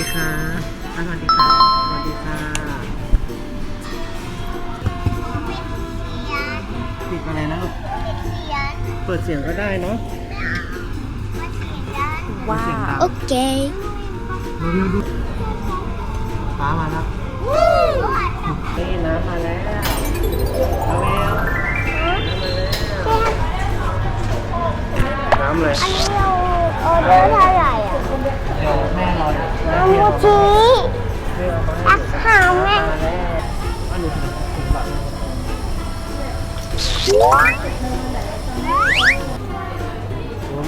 ดีค่ะสวัสดีค่ะสวัสดีค่ะปิดอะไรนะลูกเปิดเสียงก็ได้เนาะว้าวโอเคมาเร็วดูป้ามาแล้วนี่นะมาแล้วมาเร็ว โอ้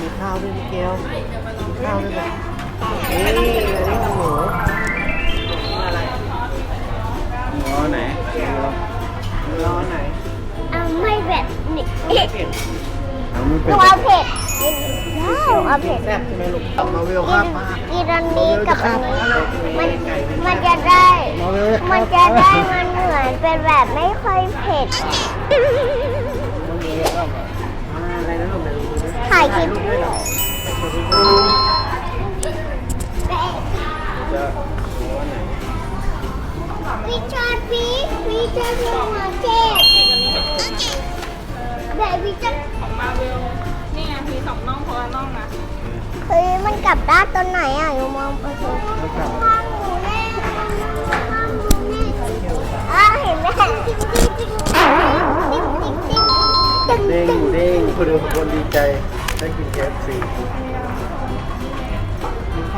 มีข้าวด้วยมิเกลมีข้าวด้วยแบบนี่อันนี้ของหนูอะไรรอไหนรอไหนเอาไม่เผ็ดนี่เผ็ดเอาไม่เผ็ดเอาเผ็ดหนูเอาเผ็ดแซ่บใช่ไหมลูกมาวิวกิข้ามนกินอันนี้กับอันนี้มันมันจะได้ มันจะได้มันเหมือนเป็นแบบไม่ค่อยเผ็ด อะไรนะลูกถ่ายคลิปด้วยเหรอจะหัวไหนวิชาร์พีวิชาร์พีมาเทศแบบวิชาร์ของมาเวลนี่ไงมีสองน่องคนละน่องนะเฮ้ยมันกลับด้านตอนไหนอะอยู่มองไปเถอะแล้วกลับ หมูเด้งคุณดูคนดีใจได้กิน KFC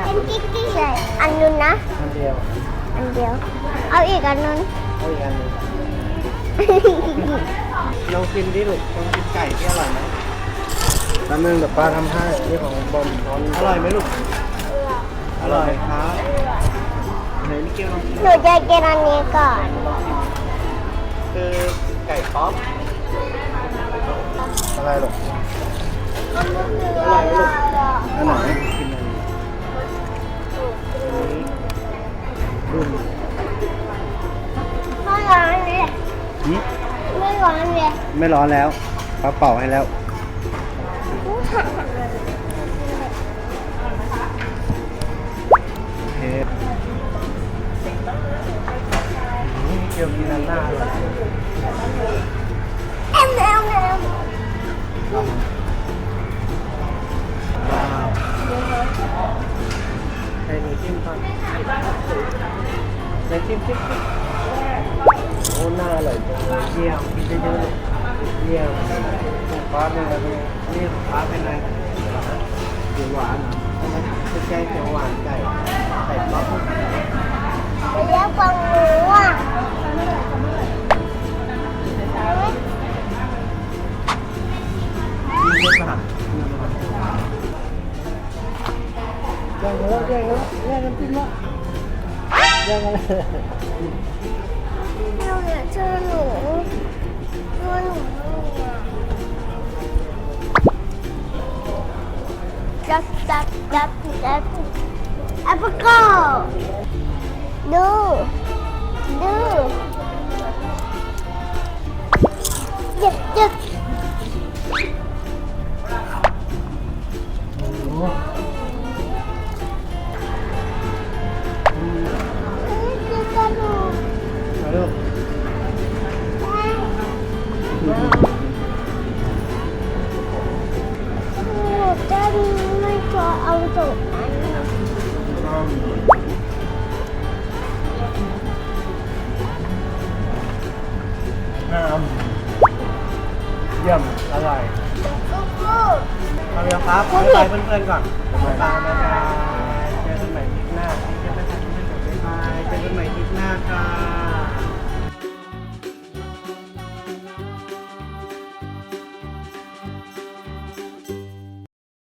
ติ๊งติ๊งติ๊งใช่อันนู้นนะ อันเดียว อันเดียว เอาอีกอันนู้นเอาอีกอันหนึงลองกินดิลูกลองกินไก่ที่อร่อยไหมแป๊บนึงเดี๋ยวป้าทำให้นี่ของบอมช้อนอร่อยไหมลูก อร่อยครับไหนมิเกลลองกินหนูจะกินอันนี้ก่อน คือไก่ป๊อป อะไรหรอกอันไหนกินอะไรรุ่นไม่ร้อนเลย หึไม่ร้อนเลยไม่ร้อนแล้วป้าเป่าให้แล้ว โอเคนี่เกี่ยวมีนันหน้าเลย เอ็มเอ็มเอ็มว้าว ใส่หนูจิ้มก่อนใส่จิ้มจิ้มโอ้หน้าอร่อยจังเลยเยี่ยมกินเยอะๆเลยเยี่ยมฟ้าเป็นอะไรเนี่ยนี่ฟ้าเป็นอะไรเขียวหวานใช่ไหมเป็นไก่เขียวหวานไก่ เยอะป่ะแย่งกันแล้วย่งกันแล้วย่งกันจริงแล้วย่งกันแล้วเราอยากเจอหนูตัวหนูจับจับจับจับแอปเปิลก็ดูดู ยี่ยม อร่อยมาเร็วครับไปเพื่อนๆก่อนบ๊ายบายนะครับเจอกันใหม่คลิปหน้าเจอกันใหม่คลิปาน้าบ๊ายบายเจอกันใหม่คลิปหน้าครับ